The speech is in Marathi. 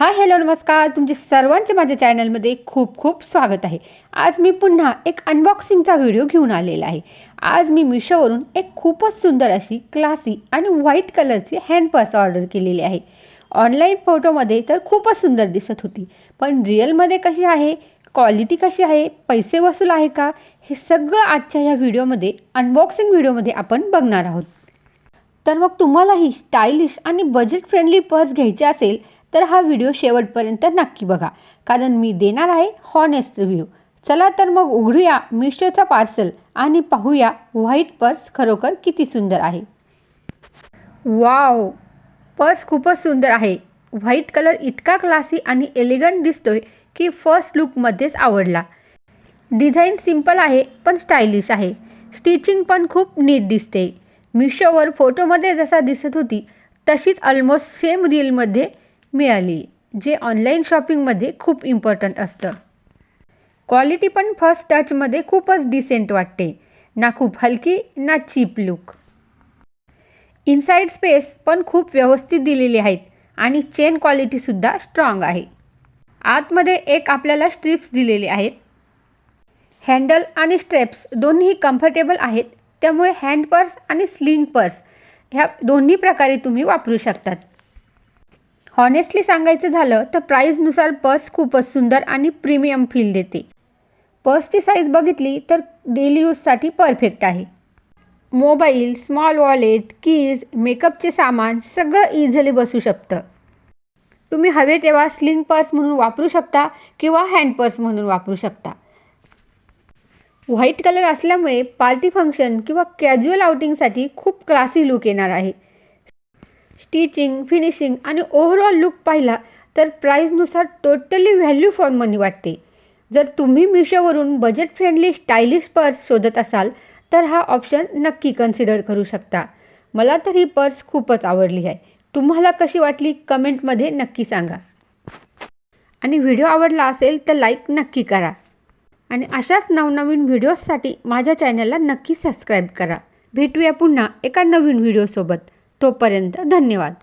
हाय हॅलो नमस्कार. तुमचे सर्वांचे माझ्या चॅनलमध्ये खूप खूप स्वागत आहे. आज मी पुन्हा एक अनबॉक्सिंगचा व्हिडिओ घेऊन आलेला आहे. आज मी मिशोवरून एक खूपच सुंदर अशी क्लासी आणि व्हाईट कलरची हँड पर्स ऑर्डर केलेली आहे. ऑनलाईन फोटोमध्ये तर खूपच सुंदर दिसत होती. पण रिअलमध्ये कशी आहे? क्वालिटी कशी आहे? पैसे वसूल आहे का? हे सगळं आजच्या ह्या व्हिडिओमध्ये अनबॉक्सिंग व्हिडिओमध्ये आपण बघणार आहोत. तर मग तुम्हालाही स्टायलिश आणि बजेट फ्रेंडली पर्स घ्यायची असेल तर हा व्हिडिओ शेवटपर्यंत नक्की बघा. कारण मी देणार आहे हॉनेस्ट रिव्ह्यू चला तर मग उघडूया मिशोचा पार्सल आणि पाहूया व्हाईट पर्स खरोखर किती सुंदर आहे. वाव पर्स खूपच सुंदर आहे. व्हाईट कलर इतका क्लासी आणि एलिगंट दिसतोय की फर्स्ट लुकमध्येच आवडला. डिझाईन सिंपल आहे पण स्टायलिश आहे. स्टिचिंग पण खूप नीट दिसते. मिशोवर फोटोमध्ये जसा दिसत होती तशीच ऑलमोस्ट सेम रीलमध्ये मिळाली जे ऑनलाईन शॉपिंगमध्ये खूप इम्पॉर्टंट असतं. क्वालिटी पण फर्स्ट टचमध्ये खूपच डिसेंट वाटते. ना खूप हलकी ना चीप लुक इनसाईड स्पेस पण खूप व्यवस्थित दिलेली आहेत आणि चेन क्वालिटीसुद्धा स्ट्रॉंग आहे. आतमध्ये एक आपल्याला स्ट्रिप्स दिलेले आहेत. हँडल आणि स्ट्रेप्स दोन्ही कम्फर्टेबल आहेत. त्यामुळे हँड पर्स आणि स्लिंग पर्स ह्या दोन्ही प्रकारे तुम्ही वापरू शकतात. हॉनेस्टली सांगायचं झालं तर प्राईजनुसार पर्स खूपच सुंदर आणि प्रीमियम फील देते. पर्सची साईज बघितली तर डेली यूजसाठी परफेक्ट आहे. मोबाईल स्मॉल वॉलेट कीज मेकअपचे सामान सगळं इझिली बसू शकतं. तुम्ही हवे तेव्हा स्लिंग पर्स म्हणून वापरू शकता किंवा हँड पर्स म्हणून वापरू शकता. व्हाईट कलर असल्यामुळे पार्टी फंक्शन किंवा कॅज्युअल आउटिंगसाठी खूप क्लासी लुक येणार आहे. स्टिचिंग फिनिशिंग आणि ओव्हरऑल लुक पाहिला तर प्राईजनुसार टोटली व्हॅल्यू फॉर मनी वाटते. जर तुम्ही मिशोवरून बजेट फ्रेंडली स्टायलिश पर्स शोधत असाल तर हा ऑप्शन नक्की कन्सिडर करू शकता. मला तर ही पर्स खूपच आवडली आहे. तुम्हाला कशी वाटली कमेंटमध्ये नक्की सांगा. आणि व्हिडिओ आवडला असेल तर लाईक नक्की करा. आणि अशाच नवनवीन व्हिडिओजसाठी माझ्या चॅनलला नक्की सबस्क्राईब करा. भेटूया पुन्हा एका नवीन व्हिडिओसोबत तोपर्यंत धन्यवाद.